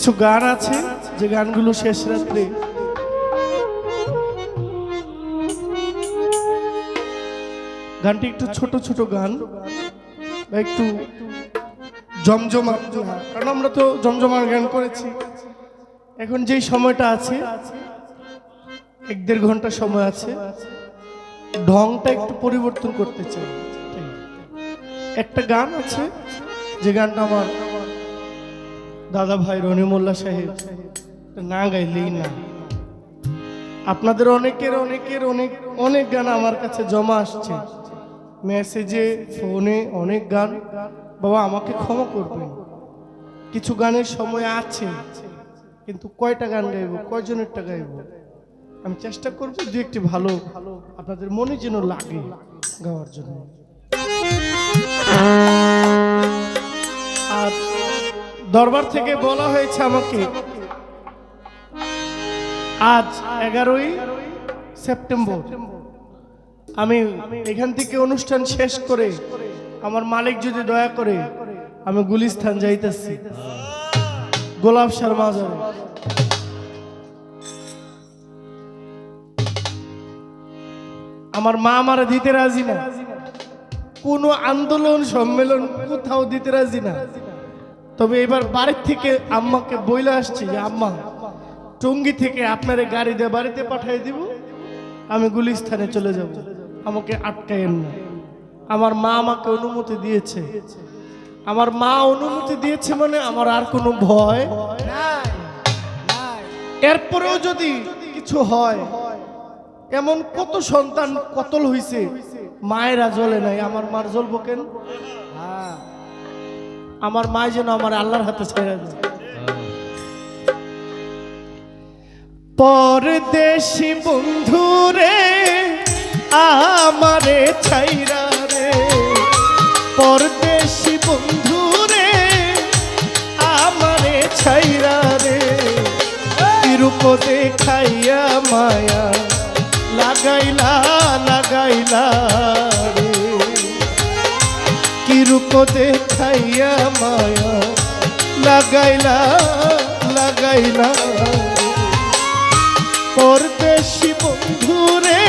কিছু গান আছে? যে গানগুলো শেষ রাত্রে? গানটি একটু ছোট ছোট গান। বা একটু জমজমা কারণ আমরা তো জমজমার গান করেছি। এখন যেই সময়টা আছে, এক দেড় ঘণ্টা সময় আছে, ঢংটা একটু পরিবর্তন করতে চাই। একটা গান আছে, যে গানটা আমার দাদা ভাই রনিমুল্লা সাহেব, না গাইলেই না। আপনাদের অনেকের অনেকের, অনেক অনেক গান আমার কাছে জমা আসছে। মেসেজে, ফোনে অনেক গান। বাবা, আমাকে ক্ষমা করবেন। কিছু গানের সময় আছে, কিন্তু কয়টা গান গাইবো, কয়জনেরটা গাইবো? আমি চেষ্টা করব দু একটি ভালো আপনাদের মনে যেন লাগে গাওয়ার জন্য। আর দরবার থেকে বলা হয়েছে আমাকে, আজ এগারোই সেপ্টেম্বর, আমি এখান থেকে অনুষ্ঠান শেষ করে আমার মালিক যদি দয়া করে, আমি গুলিস্তান যাইতেছি। গোলাপ শর্মা আমার মা আমার দিতে রাজি না। কোনো আন্দোলন, সম্মেলন কোথাও দিতে রাজি না। তবে এবার বাড়ির থেকে আম্মাকে বইলে আসছি যে, আম্মা, টঙ্গি থেকে আপনারে গাড়ি দিয়ে বাড়িতে পাঠিয়ে দিব, আমি গুলিস্থানে চলে যাব। আমাকে আটকায়েন না। আমার মা আমাকে অনুমতি দিয়েছে। আমার মা অনুমতি দিয়েছে মানে আমার আর কোনো ভয় এরপরেও যদি কিছু হয়, এমন কত সন্তান কতল হইছে, মায়েরা জ্বলে নাই। আমার মার জ্বলবো কেন? আমার মা যেন আমার আল্লাহর হাতে ছেড়ে দেয়। পরদেশি বন্ধু রে আমারে ছাইরা রে। পরদেশি বন্ধু রে আমারে ছাইরা রে। তিরুপ খাইয়া মায়া কিরূপ দেখাইয়া মায়া, লাগাইলা লাগাইলা। পরদেশি বন্ধু রে,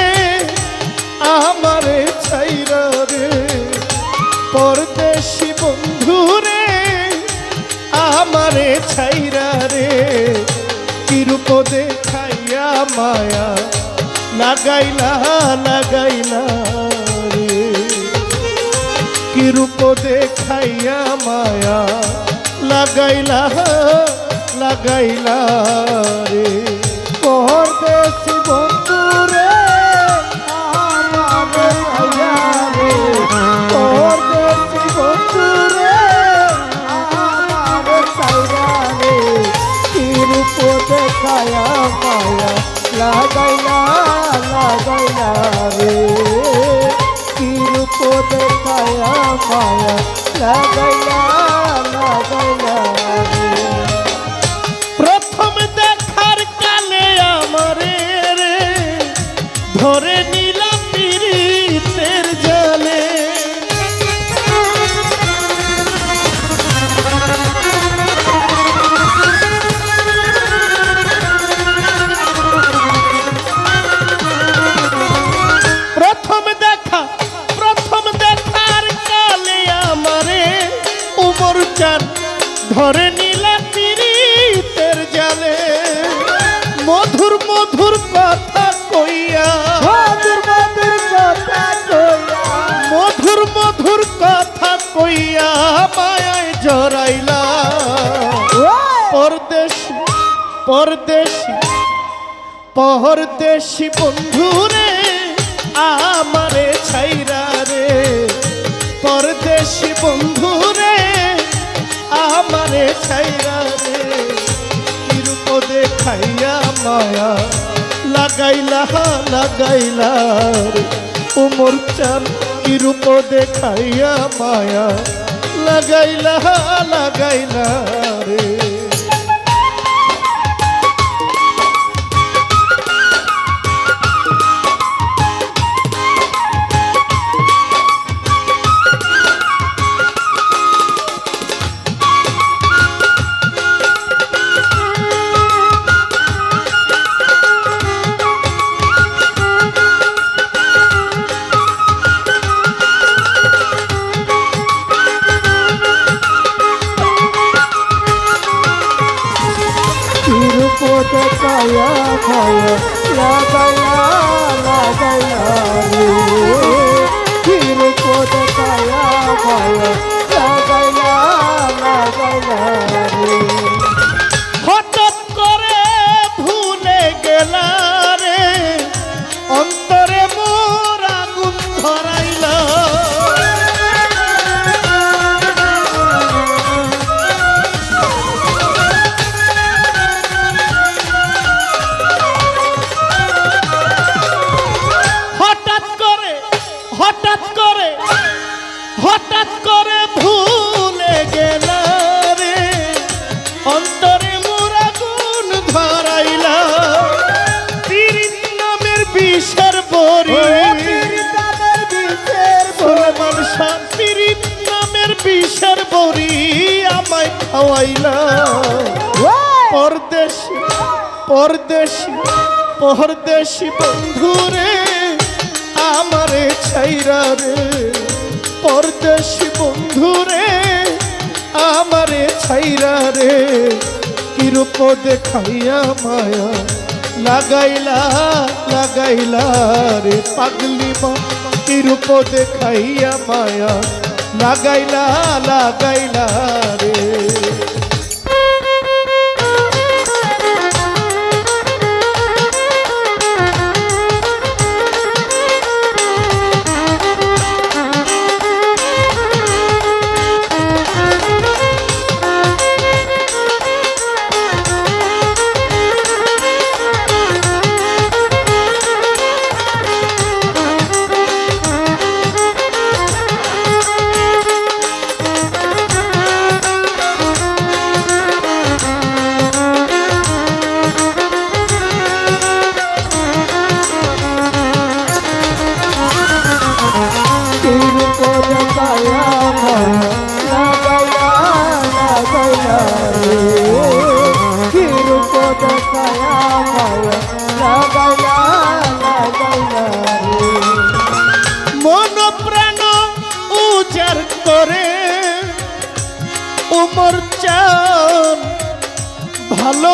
আমারে ছাইরা রে। পরদেশি বন্ধু রে, আমারে ছাইরা রে। কিরূপ দেখাইয়া মায়া, লাগাইলা লাগাইলা। কিরূপ দেখাইয়া মায়া লাগাইলা লাগাইলা রে। মায়া চান ধরে নিলা পীড়িতের জালে। মধুর মধুর কথা কইয়া। মধুর মধুর কথা কইয়া। মধুর মধুর কথা কইয়া মায়ায় জড়াইলা। পরদেশি পরদেশি পরদেশি বন্ধুরে আমারে ছাইরা রে। পরদেশি বন্ধুরে আমারে ছাইরা রে কিরূপ দেখাইয়া মায়া লাগাইলা লাগাইলা উমর চান কিরূপ দেখাইয়া মায়া লাগাইলা লাগাইলা রে। বরি আমায় খাওয়াইলা। পরদেশি পরদেশি পরদেশি বন্ধুরে আমারে ছাইরা রে। পরদেশি বন্ধুরে আমারে ছাইরা রে। কিরূপ দেখাইয়া মায়া লাগাইলা লাগাইলা রে। পাগলি মা কিরূপ দেখাইয়া মায়া লাগাইলা লাগাইলা রে।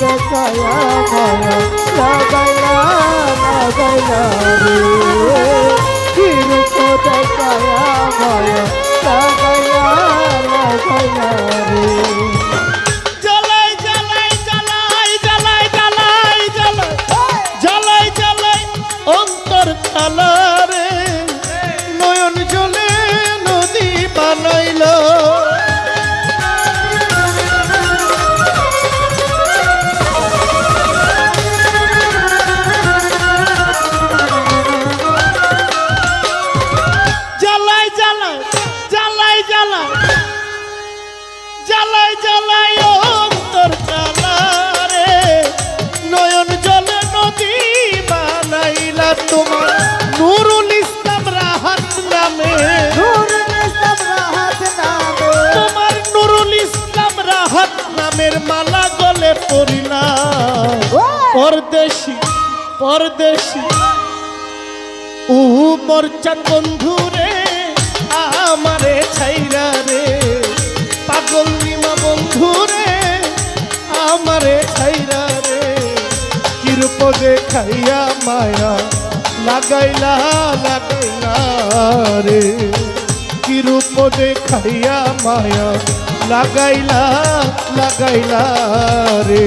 জগৎ গায়া গায়া গায়া পরদেশি পরদেশি। উ মরচান বন্ধু রে, আমারে ছাইরা রে। পাগল নিমা বন্ধু রে, আমারে ছাইরা রে। কিরূপ দেখাইয়া মায়া লাগাইলা লাগাইলা রে। কিরূপ দেখাইয়া মায়া লাগাইলা লাগাইলা রে।